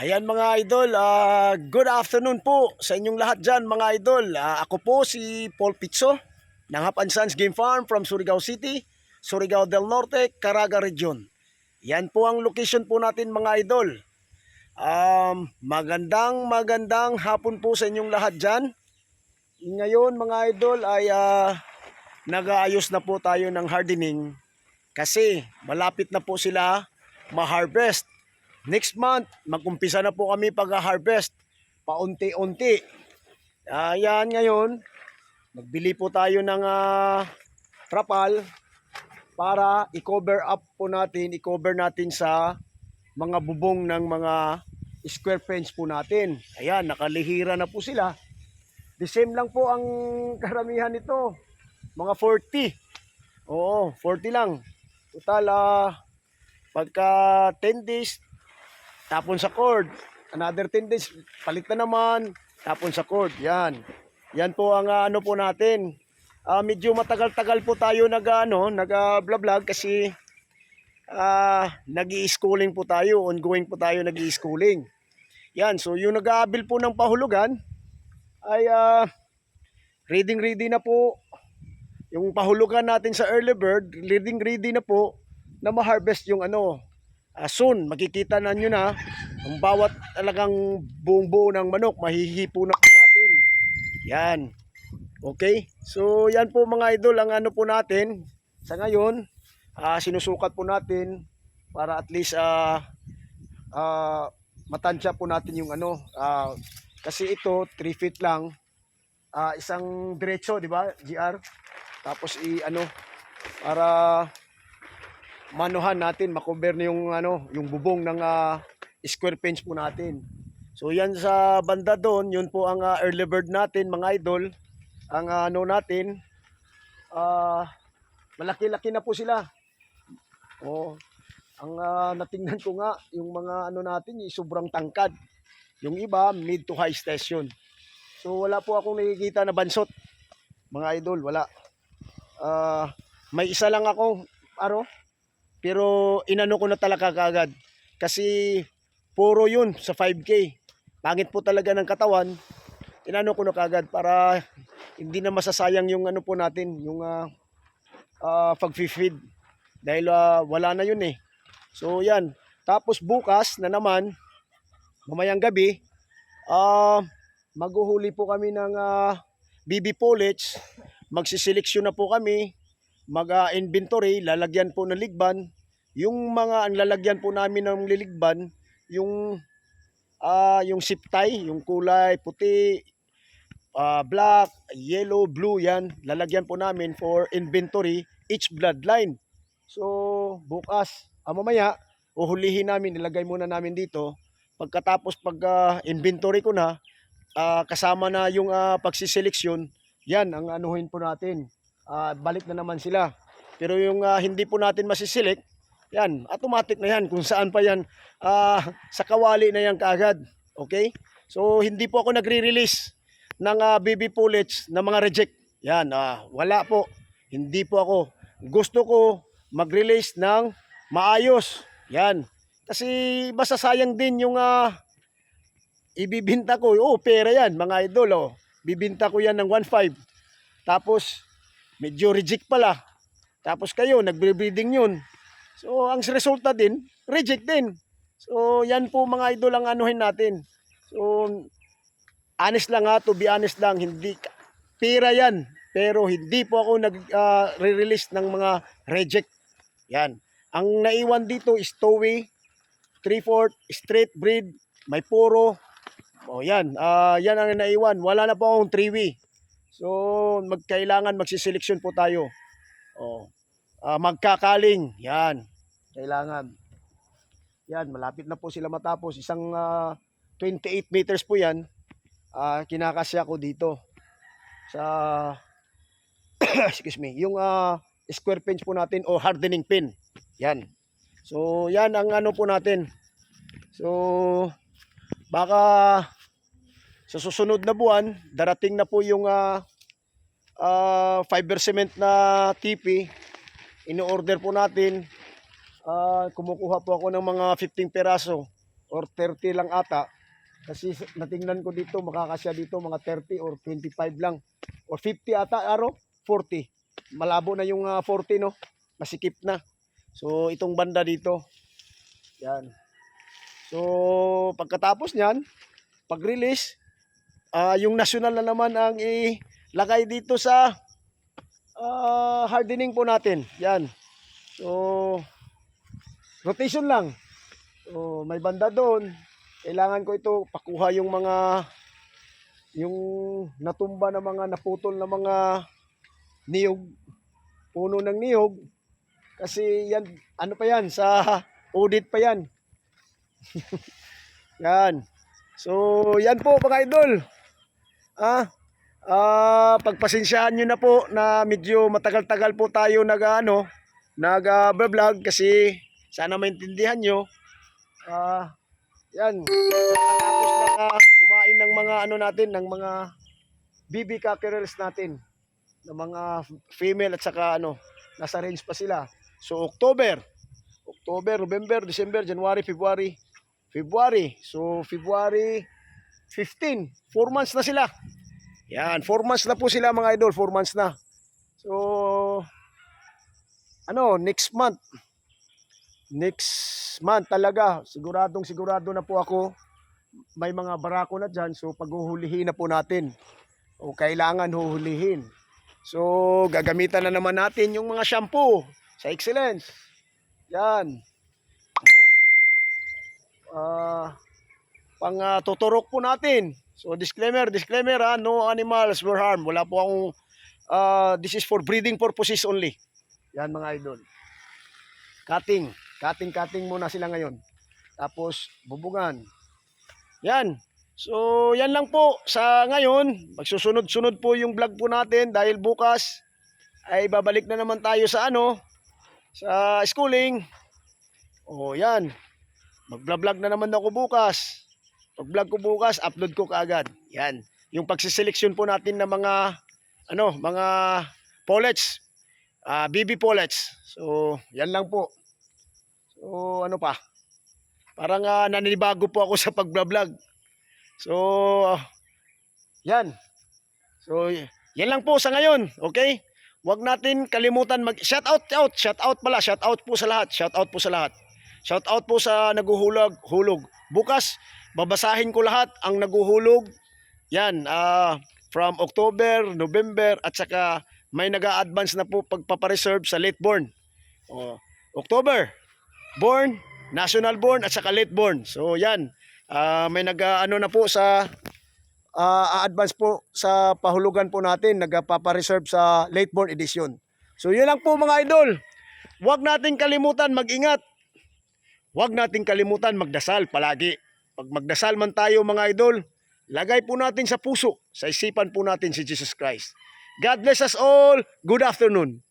Ayan mga idol, ah, good afternoon po sa inyong lahat dyan mga idol. Ah, ako po si Paul Pizzo ng Hapan Sons Game Farm from Surigao City, Surigao del Norte, Caraga Region. Yan po ang location po natin mga idol. Um, magandang magandang hapon po sa inyong lahat dyan. Ngayon mga idol ay ah, nag-aayos na po tayo ng hardening kasi malapit na po sila ma-harvest. Next month, mag-umpisa na po kami pag-harvest. Paunti-unti. Ayan ngayon, magbili po tayo ng ah, trapal para i-cover up po natin, i-cover natin sa mga bubong ng mga square fence po natin. Ayan, nakalihira na po sila. The same lang po ang karamihan nito. Mga 40. Oo, 40 lang. Total, ah, pagka 10 days, tapon sa cord. Another 10 days, palit na naman, tapon sa cord. Yan. Yan po ang ah, ano po natin. Ah, medyo matagal-tagal po tayo nag ano, nag ah, vlog kasi ah nag-i-schooling po tayo, ongoing po tayo nag-i-schooling. Yan, so yung nag-aabil po ng pahulugan ay ah reading ready na po yung pahulugan natin sa early bird, reading ready na po na ma-harvest yung ano, Ah, soon, makikita na nyo na ang bawat talagang buong buo ng manok, mahihipo na po natin. Yan. Okay? So, yan po mga idol, ang ano po natin. Sa ngayon, ah, sinusukat po natin para at least ah ah, matansya po natin yung ano. ah, kasi ito, 3 feet lang. ah, isang diretso, di ba, GR? Tapos i ano, para manuhan natin, makover na yung ano, yung bubong ng ah, square fence po natin. So yan sa banda doon, yun po ang ah, early bird natin mga idol. Ang ah, ano natin, ah, malaki-laki na po sila. Oh, ang ah, natingnan ko nga, yung mga ano natin, yung sobrang tangkad. Yung iba, mid to high station. So wala po akong nakikita na bansot. Mga idol, wala. Ah, may isa lang ako, aro, pero inano ko na talaga kagad. Kasi puro yun sa 5K. Pangit po talaga ng katawan. Inano ko na kagad para hindi na masasayang yung ano po natin, yung uh, uh, pag-feed. Dahil ah, wala na yun eh. So yan. Tapos bukas na naman, mamayang gabi, ah maghuhuli po kami ng ah, BB pullets. Magsiseleksyon na po kami mag-inventory, lalagyan po ng ligban. Yung mga ang lalagyan po namin ng liligban, yung ah yung zip tie, yung kulay puti, ah, black, yellow, blue yan, lalagyan po namin for inventory each bloodline. So, bukas, ah, mamaya, uhulihin namin, nilagay muna namin dito. Pagkatapos pag ah, inventory ko na, ah, kasama na yung ah, pagsiseleksyon, yan ang anuhin po natin ah, balik na naman sila. Pero yung ah, hindi po natin masiselect, yan, automatic na yan. Kung saan pa yan, ah, sa kawali na yan kaagad. Okay? So, hindi po ako nagre-release ng ah, BB pullets na mga reject. Yan, ah, wala po. Hindi po ako. Gusto ko mag-release ng maayos. Yan. Kasi basta sayang din yung ah, ibibinta ko. Oh, pera yan, mga idol. Oh. Bibinta ko yan ng 1.5. Tapos, medyo reject pala. Tapos kayo, nagbre-breeding yun. So, ang resulta din, reject din. So, yan po mga idol ang anuhin natin. So, honest lang ha, to be honest lang, hindi, pera yan. Pero hindi po ako nag-release ng mga reject. Yan. Ang naiwan dito is Towie, 3-4, straight breed, may puro. O yan, ah yan ang naiwan. Wala na po akong 3 So, magkailangan magsiseleksyon po tayo. Oh. Ah, magkakaling. Yan. Kailangan. Yan, malapit na po sila matapos. Isang ah, 28 meters po yan. Ah, kinakasya ko dito. Sa excuse me, yung ah, square fence po natin o hardening pin. Yan. So, yan ang ano po natin. So, baka sa susunod na buwan, darating na po yung ah, ah, fiber cement na TP. Ino-order po natin. Ah, kumukuha po ako ng mga 15 peraso or 30 lang ata. Kasi natingnan ko dito, makakasya dito mga 30 or 25 lang. Or 50 ata, aro? 40. Malabo na yung ah, 40, no? Masikip na. So, itong banda dito. Yan. So, pagkatapos niyan, pag-release, ah, yung national na naman ang ilagay dito sa ah, hardening po natin. Yan. So, rotation lang. So, may banda doon. Kailangan ko ito pakuha yung mga yung natumba na mga naputol na mga niyog, puno ng niyog. Kasi yan, ano pa yan, sa audit pa yan. yan. So, yan po mga idol. Ah, ah, pagpasensyahan nyo na po na medyo matagal-tagal po tayo nag ano, nag-vlog kasi sana maintindihan nyo. Ah, yan. Tapos na ah, kumain ng mga ano natin, ng mga BB cockerels natin. Ng mga female at saka ano, nasa range pa sila. So October, October, November, December, January, February, February. So February 15, 4 months na sila. Yan, 4 months na po sila mga idol, 4 months na. So ano, next month next month talaga, siguradong sigurado na po ako may mga barako na dyan, so paghuhulihin na po natin. O kailangan huhulihin. So, gagamitan na naman natin yung mga shampoo sa Excellence. Yan. Ah, pang ah, tuturok po natin. So, disclaimer, disclaimer ha, no animals were harmed. Wala po akong, ah, this is for breeding purposes only. Yan mga idol. Cutting. Cutting-cutting muna sila ngayon. Tapos, bubugan. Yan. So, yan lang po sa ngayon. Magsusunod-sunod po yung vlog po natin dahil bukas ay babalik na naman tayo sa ano, sa schooling. O, yan. Mag-vlog na naman ako bukas. Pag-vlog ko bukas, upload ko kaagad. Yan. Yung pagsiseleksyon po natin ng mga, ano, mga pollets. ah BB pollets. So, yan lang po. So, ano pa? Parang ah, naninibago po ako sa pag-vlog. So, yan. So, yan lang po sa ngayon. Okay? Huwag natin kalimutan mag shout out out, shout out pala, shout out po sa lahat, shout out po sa lahat. Shout out po sa naguhulog, hulog. Bukas babasahin ko lahat ang naguhulog. Yan, ah from October, November at saka may nag-a-advance na po pagpapareserve sa late born. Oh, October, born, national born at saka late born. So yan, Ah, may nag ano na po sa ah, advance po sa pahulugan po natin, nagpapareserve sa late born edition. So yun lang po mga idol. Huwag nating kalimutan mag-ingat. Huwag nating kalimutan magdasal palagi. Pag magdasal man tayo mga idol, lagay po natin sa puso, sa isipan po natin si Jesus Christ. God bless us all. Good afternoon.